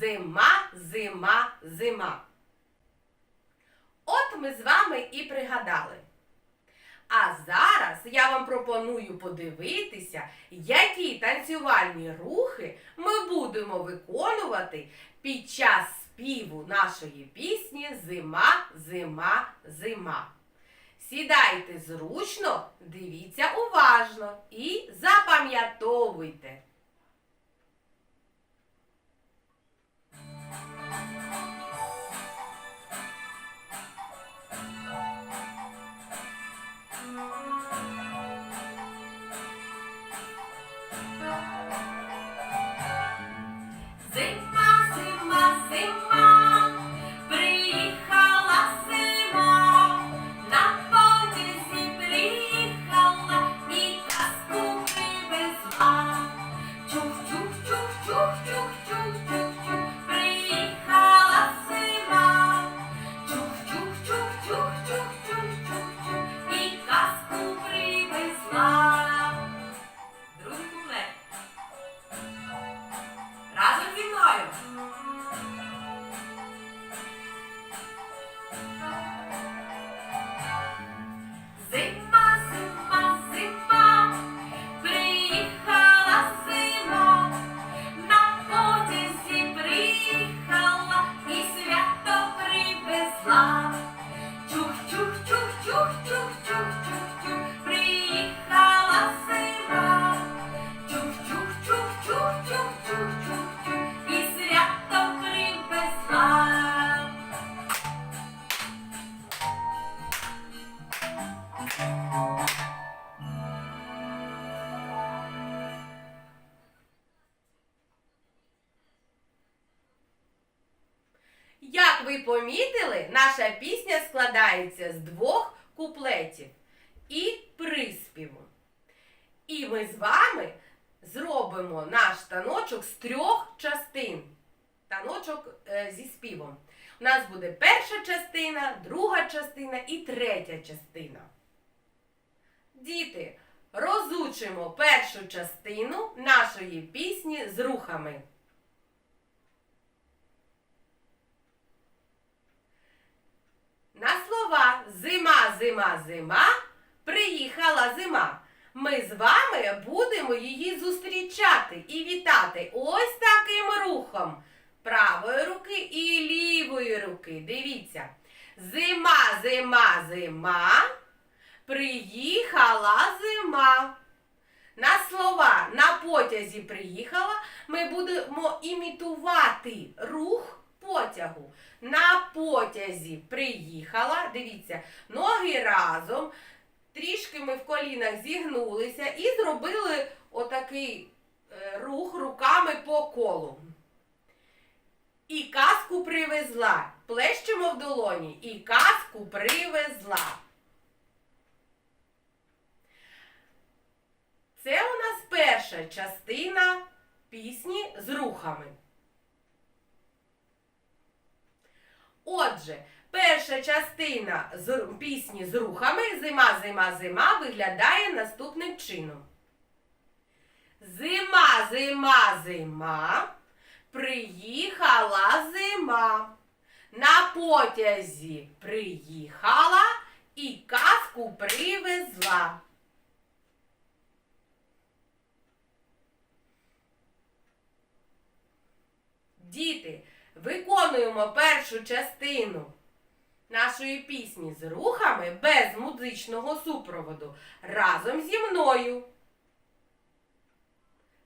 Зима, зима, зима. От ми з вами і пригадали. А зараз я вам пропоную подивитися, які танцювальні рухи ми будемо виконувати під час співу нашої пісні Зима, зима, зима. Сідайте зручно, дивіться уважно і запам'ятовуйте. えっ? Складається з двох куплетів і приспіву. І ми з вами зробимо наш таночок з трьох частин. Таночок е, зі співом. У нас буде перша частина, друга частина і третя частина. Діти, розучимо першу частину нашої пісні з рухами. На слова зима, зима, зима приїхала зима. Ми з вами будемо її зустрічати і вітати ось таким рухом правої руки і лівої руки. Дивіться. Зима, зима, зима. Приїхала зима. На слова на потязі приїхала, ми будемо імітувати рух потягу. На потязі приїхала. Дивіться, ноги разом. Трішки ми в колінах зігнулися і зробили отакий е, рух руками по колу. І казку привезла. Плещемо в долоні. І казку привезла. Це у нас перша частина пісні з рухами. Отже, перша частина з пісні з рухами Зима, зима, зима виглядає наступним чином. Зима, зима, зима. Приїхала зима. На потязі приїхала і казку привезла. Діти, виконуємо першу частину нашої пісні з рухами без музичного супроводу разом зі мною.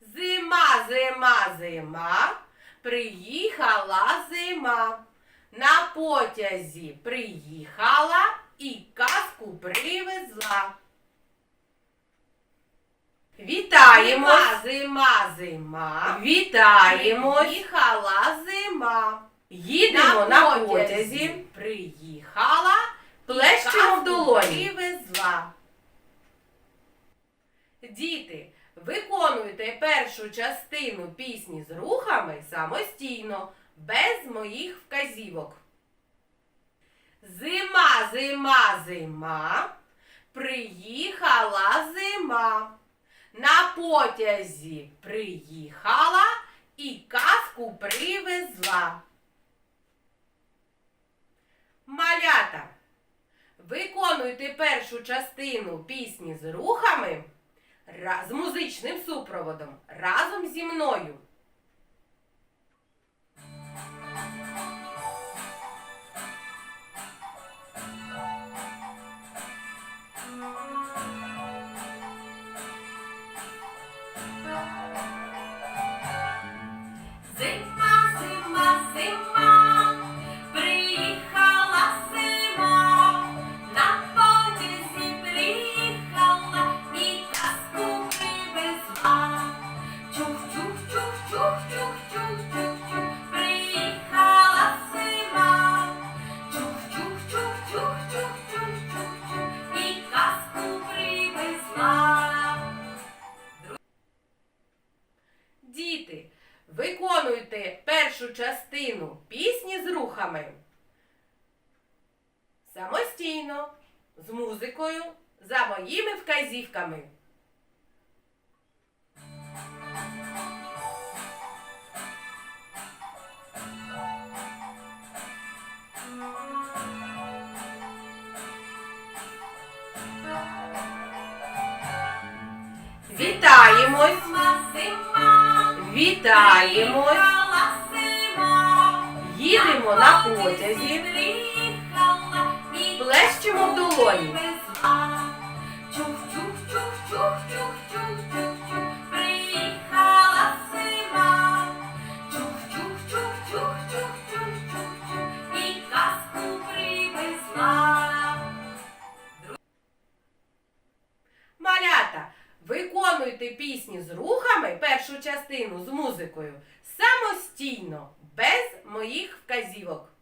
Зима, зима, зима, приїхала зима. На потязі приїхала і казку привезла. Вітаємо! Зима, зима, зима. Вітаємо! Приїхала зима. Їдемо на, потязі. Приїхала, Плещемо в долоні. Привезла. Діти, виконуйте першу частину пісні з рухами самостійно, без моїх вказівок. Зима, зима, зима, приїхала зима. На потязі приїхала і казку привезла. Малята, виконуйте першу частину пісні з рухами з музичним супроводом разом зі мною. Зима, Вітаємось! Вітаємось! Їдемо на потязі, плещемо в долоні. Пісні з рухами, першу частину з музикою, самостійно, без моїх вказівок.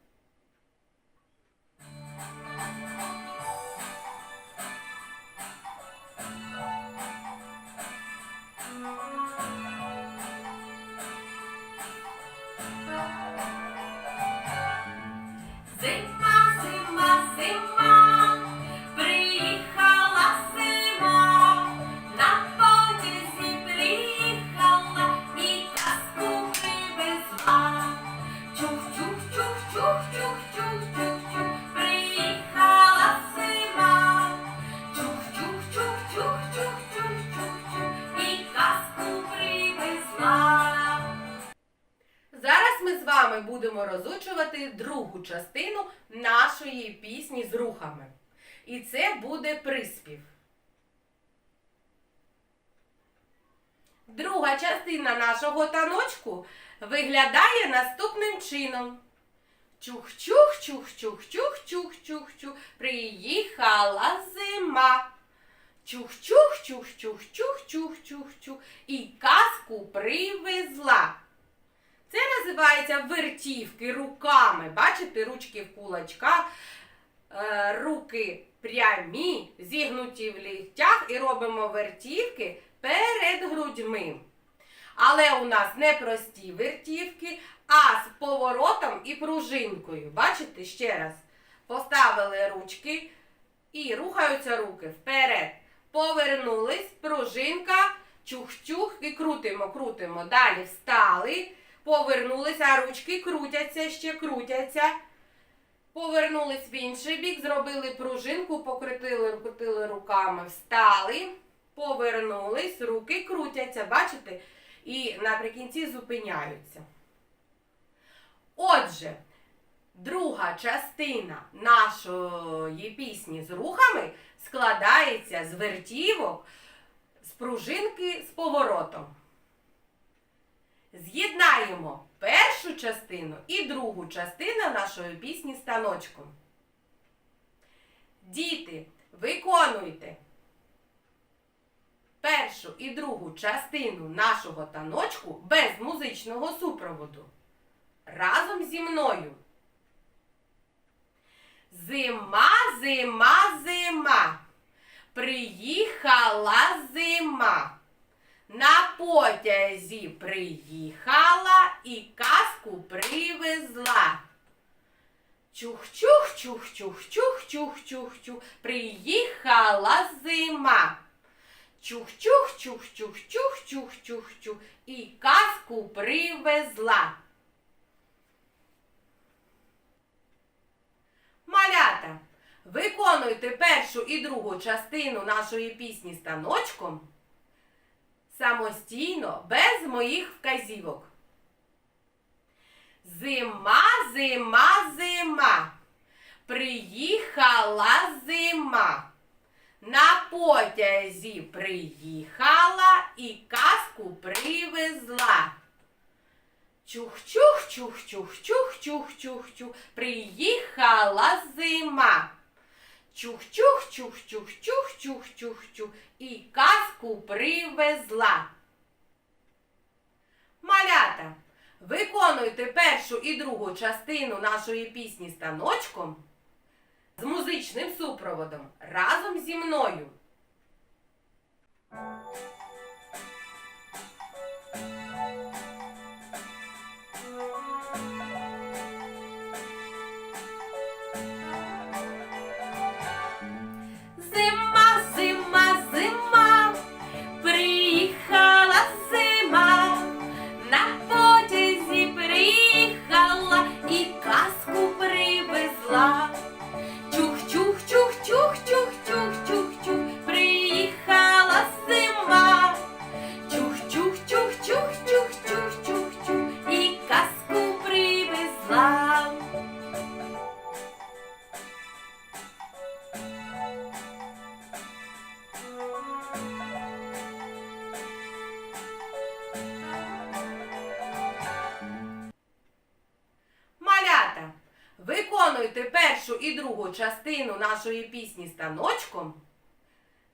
Будемо розучувати другу частину нашої пісні з рухами. І це буде приспів. Друга частина нашого таночку виглядає наступним чином. Чух-чух, чух-чух, чух-чух, чух-чух, приїхала зима. Чух-чух, чух-чух, чух-чух, чух-чух, і казку привезла. Це називається вертівки руками. Бачите, ручки в кулачках, е, руки прямі, зігнуті в ліктях і робимо вертівки перед грудьми. Але у нас не прості вертівки, а з поворотом і пружинкою. Бачите, ще раз. Поставили ручки і рухаються руки вперед. Повернулись, пружинка, чух-чух і крутимо, крутимо. Далі встали. Повернулися, ручки крутяться, ще крутяться. Повернулись в інший бік, зробили пружинку, покрутили, крутили руками, встали, повернулись, руки крутяться, бачите? І наприкінці зупиняються. Отже, друга частина нашої пісні з рухами складається з вертівок, з пружинки з поворотом. З'єднаємо першу частину і другу частину нашої пісні станочком. Діти, виконуйте першу і другу частину нашого таночку без музичного супроводу. Разом зі мною. Зима, зима, зима. Приїхала зима. На потязі приїхала і казку привезла. Чух-чух, чух-чух, чух-чух, чух-чух, приїхала зима. Чух-чух, чух-чух, чух-чух, чух-чух, і казку привезла. Малята, виконуйте першу і другу частину нашої пісні станочком самостійно, без моїх вказівок. Зима, зима, зима. Приїхала зима. На потязі приїхала і казку привезла. Чух-чух, чух-чух, чух-чух, чух-чух. Приїхала зима. Чух-чух, чух-чух, чух-чух, чух-чух. І казку привезла. Малята, виконуйте першу і другу частину нашої пісні станочком з музичним супроводом разом зі мною. Виконуйте першу і другу частину нашої пісні станочком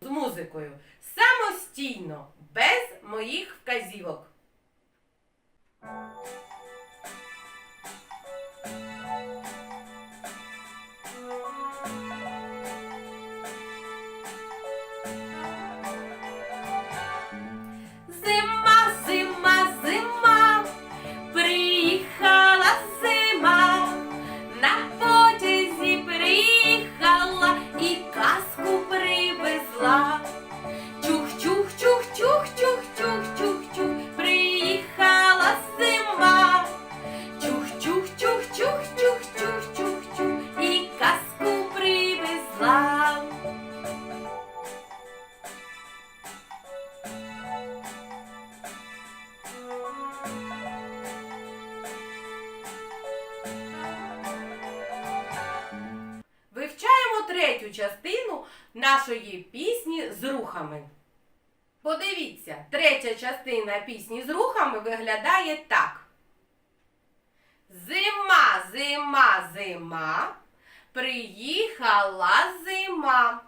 з музикою самостійно, без моїх вказівок. Виглядає так. Зима, зима, зима, приїхала зима.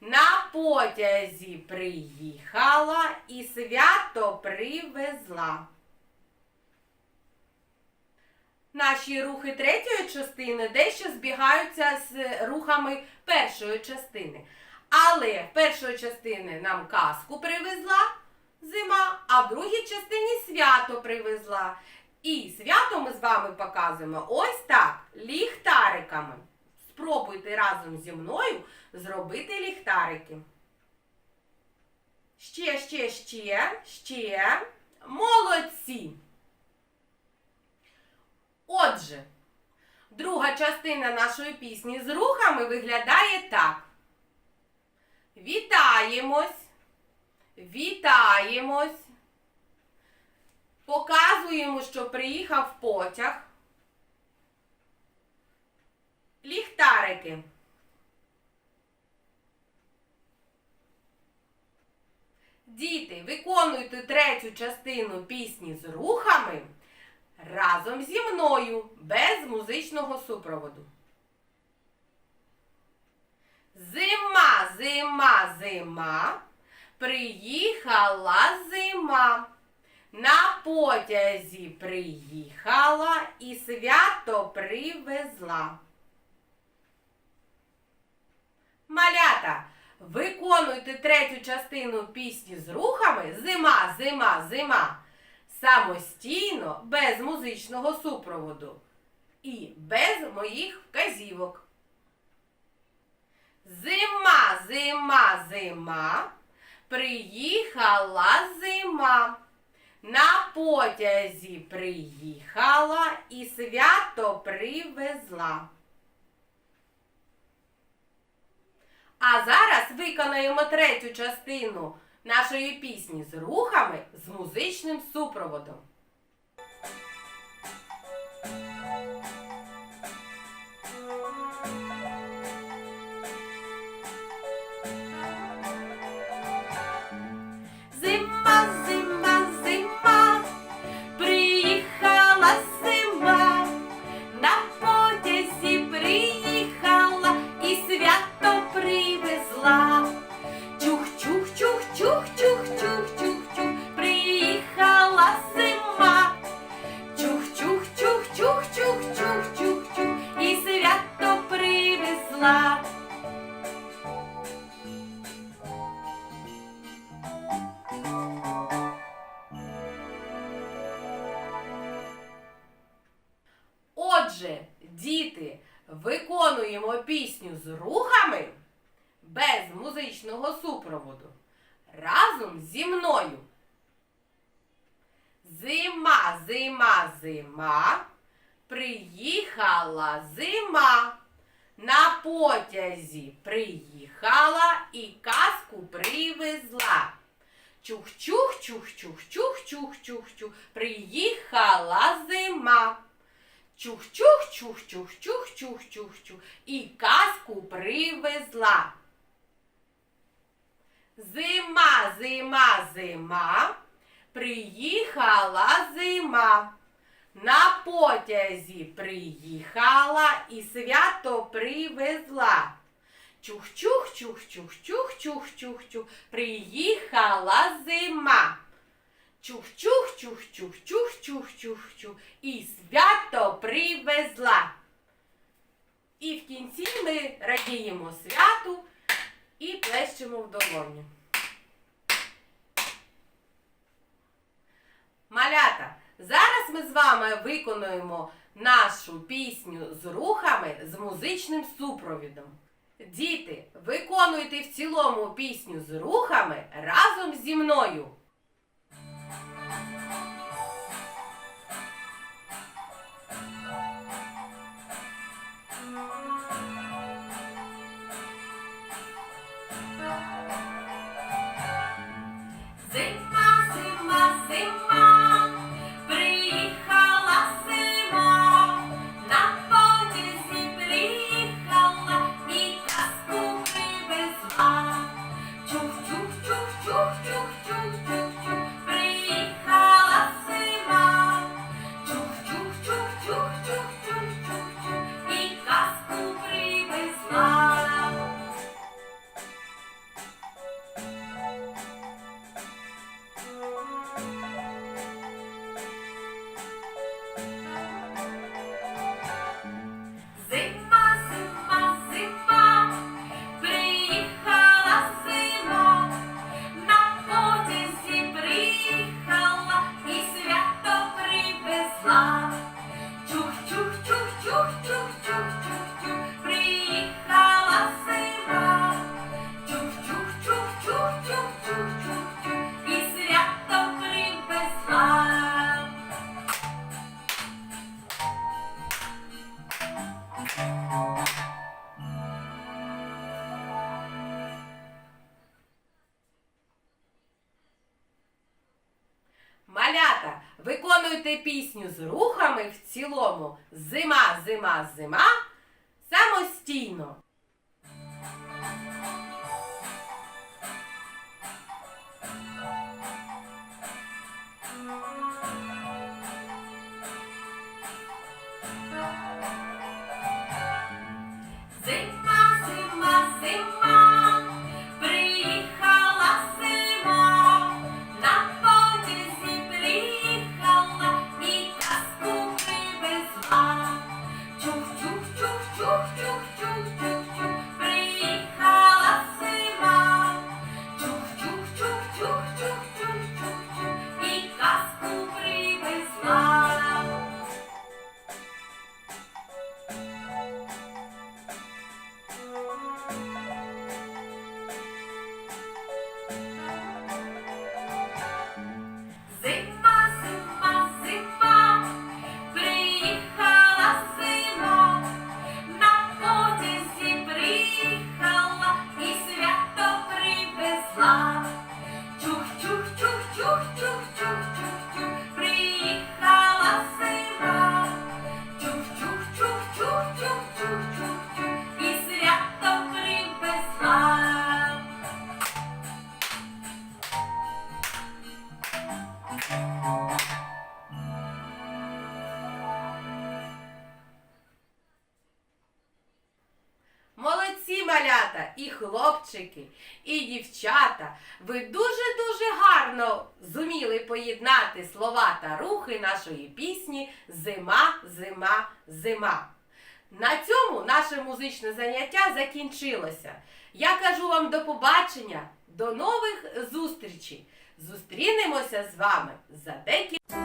На потязі приїхала і свято привезла. Наші рухи третьої частини дещо збігаються з рухами першої частини. Але першої частини нам казку привезла зима, а в другій частині свято привезла. І свято ми з вами показуємо ось так, ліхтариками. Спробуйте разом зі мною зробити ліхтарики. Ще, ще, ще, ще. Молодці! Отже, друга частина нашої пісні з рухами виглядає так. Вітаємось, вітаємось. Показуємо, що приїхав потяг. Ліхтарики. Діти, виконуйте третю частину пісні з рухами разом зі мною без музичного супроводу. Зима, зима, зима, приїхала зима. На потязі приїхала і свято привезла. Малята, виконуйте третю частину пісні з рухами Зима, зима, зима самостійно, без музичного супроводу. і без моїх вказівок. Зима, зима, зима, приїхала зима. На потязі приїхала і свято привезла. А зараз виконаємо третю частину нашої пісні з рухами з музичним супроводом. Отже, діти, виконуємо пісню з рухами без музичного супроводу разом зі мною. Зима, зима, зима, приїхала зима. На потязі приїхала і казку привезла. Чух-чух, чух-чух, чух-чух, чух-чух, приїхала зима. Чух-чух, чух-чух, чух-чух, чух-чух, і казку привезла. Зима, зима, зима, приїхала зима. На потязі приїхала і свято привезла. Чух-чух, чух-чух, чух-чух, чух-чух, приїхала зима. Чух-чух, чух-чух, чух-чух, чух-чух, і свято привезла. І в кінці ми радіємо святу і плещемо в долоні. Малята, зараз ми з вами виконуємо нашу пісню з рухами з музичним супровідом. Діти, виконуйте в цілому пісню з рухами разом зі мною. Зима, виконуйте пісню з рухами в цілому. Зима, зима, зима хлопчики, і дівчата. Ви дуже-дуже гарно зуміли поєднати слова та рухи нашої пісні Зима, зима, зима. На цьому наше музичне заняття закінчилося. Я кажу вам до побачення, до нових зустрічей. Зустрінемося з вами за декілька.